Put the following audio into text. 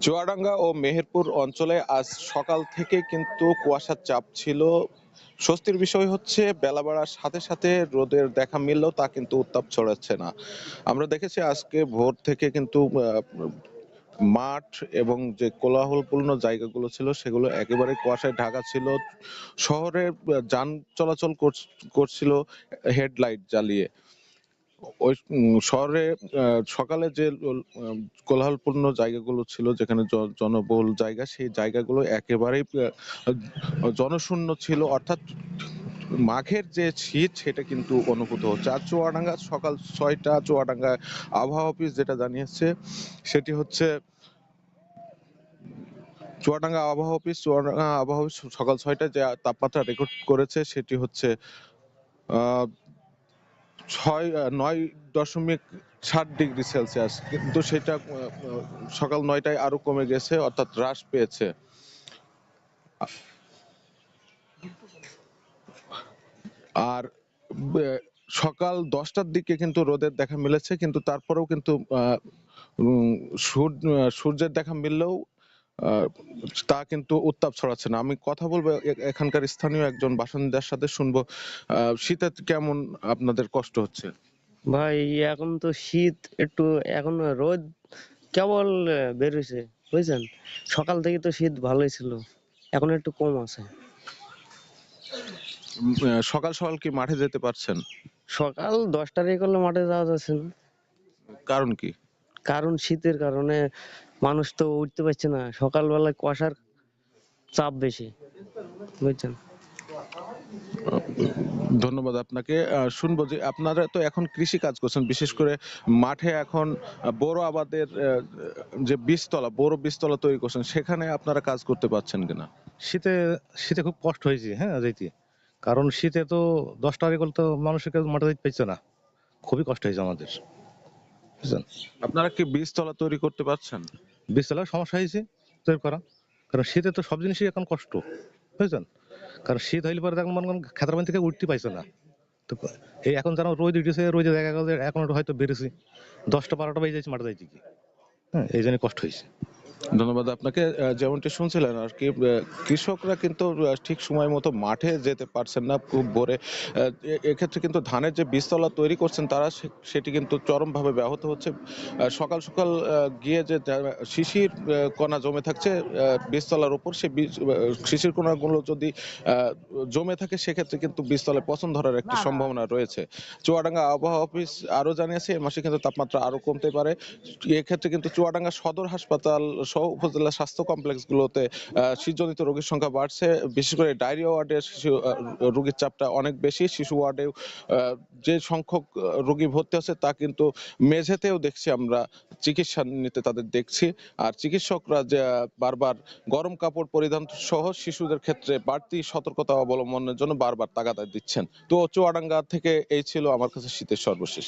চুয়াডাঙ্গা ও মেহেরপুর অঞ্চলে আজ সকাল থেকে কিন্তু কুয়াশার চাপ ছিল। স্বস্তির বিষয় হচ্ছে, বেলা বাড়ার সাথে সাথে রোদের দেখা মিললেও তা কিন্তু উত্তাপ ছড়াচ্ছে না। আমরা দেখেছি আজকে ভোর থেকে কিন্তু মাঠ এবং যে কোলাহলপূর্ণ জায়গাগুলো ছিল, সেগুলো একেবারে কুয়াশায় ঢাকা ছিল। শহরে যান চলাচল করছ- করছিল হেডলাইট জ্বালিয়ে। ওই শহরে সকালে যে কোলাহলপূর্ণ জায়গাগুলো ছিল, যেখানে জনবহুল জায়গা, সেই জায়গাগুলো একেবারেই জনশূন্য ছিল। অর্থাৎ মাঘের যে শীত, সেটা কিন্তু অনুভূত হচ্ছে। আর চুয়াডাঙ্গা, সকাল ছয়টা, চুয়াডাঙ্গা আবহাওয়া অফিস যেটা জানিয়েছে, সেটি হচ্ছে চুয়াডাঙ্গা আবহাওয়া অফিস, চুয়াডাঙ্গা আবহাওয়া অফিস সকাল ছয়টায় যে তাপমাত্রা রেকর্ড করেছে, সেটি হচ্ছে ছয় নয় দশমিক ষাট ডিগ্রি সেলসিয়াস। কিন্তু সেটা সকাল নয়টায় আরও কমে গেছে, অর্থাৎ হ্রাস পেয়েছে। আর সকাল দশটার দিকে কিন্তু রোদের দেখা মিলেছে, কিন্তু তারপরেও কিন্তু সূর্যের দেখা মিললেও তা কিন্তু উত্তাপ ছড়াচ্ছে না। আমি কথা বলব এখানকার স্থানীয় একজন বাসিন্দার সাথে শুনব। শীতে কেমন আপনাদের কষ্ট হচ্ছে? ভাই এখন তো শীত একটু এখন রোদ কেবল বের হয়েছে বুঝছেন? সকাল থেকে তো শীত ভালোই ছিল এখন একটু কম আছে। সকাল সকাল কি মাঠে যেতে পারছেন? সকাল দশটার এ করলে মাঠে যাওয়া যাচ্ছে না। কারণ কি? কারণ শীতের কারণে মানুষ তো উঠতে পারছে না। সকালবেলায় কুয়াশার চাপ বেশি বুঝছেন? ধন্যবাদ আপনাকে। শুনব যে আপনারা তো এখন কৃষি কাজ করছেন বিশেষ করে মাঠে এখন বড় আবাদের যে বীজতলা বড় বীজতলা তৈরি করছেন সেখানে আপনারা কাজ করতে পারছেন কিনা? শীতে শীতে খুব কষ্ট হয়েছে হ্যাঁ যাইতে। কারণ শীতে তো দশটা আগে তো মানুষের কাছে মাঠে যাইতে পারছে না। খুবই কষ্ট হয়েছে আমাদের। বুঝছেন? আপনারা কি বীজতলা তৈরি করতে পারছেন? বিশতলার সমস্যা হয়েছে তৈরি করা। কারণ শীতে তো সব জিনিসই এখন কষ্ট বুঝছেন? কারণ শীত হইলে পরে দেখুন মনে করেন খেতার থেকে উঠতে পাইছে না। তো এই এখন যেন রোদ উঠেছে রোদে দেখা গেল এখন হয়তো বেড়েছে। দশটা বারোটা বেজে যাচ্ছে মাঠে যাইতে কি হ্যাঁ এই জন্য কষ্ট হয়েছে। ধন্যবাদ আপনাকে। যেমনটি শুনছিলেন আর কি কৃষকরা কিন্তু ঠিক সময় মতো মাঠে যেতে পারছেন না খুব ভোরে। এক্ষেত্রে কিন্তু ধানের যে বীজতলা তৈরি করছেন তারা সে- সেটি কিন্তু চরমভাবে ব্যাহত হচ্ছে। সকাল সকাল গিয়ে যে শিশির কণা জমে থাকছে বীজতলার উপর সে বীজ শিশির কণাগুলো যদি জমে থাকে সেক্ষেত্রে কিন্তু বীজতলায় পচন ধরার একটি সম্ভাবনা রয়েছে। চুয়াডাঙ্গা আবহাওয়া অফিস আরও জানিয়েছে এ মাসে কিন্তু তাপমাত্রা আরও কমতে পারে। এক্ষেত্রে কিন্তু চুয়াডাঙ্গা সদর হাসপাতাল সহ উপজেলা স্বাস্থ্য কমপ্লেক্স গুলোতে শীতজনিত রোগীর সংখ্যা বাড়ছে। বিশেষ করে ডায়রিয়া ওয়ার্ডে শিশু রোগীর চাপটা অনেক বেশি। শিশু ওয়ার্ডে যে সংখ্যক রোগী ভর্তি আছে তা কিন্তু মেঝেতেও দেখছি আমরা, চিকিৎসা নিতে তাদের দেখছি। আর চিকিৎসকরা যে বারবার গরম কাপড় পরিধান সহ শিশুদের ক্ষেত্রে বাড়তি সতর্কতা অবলম্বনের জন্য বারবার তাগাদা দিচ্ছেন। তো চুয়াডাঙ্গা থেকে এই ছিল আমার কাছে শীতের সর্বশেষ।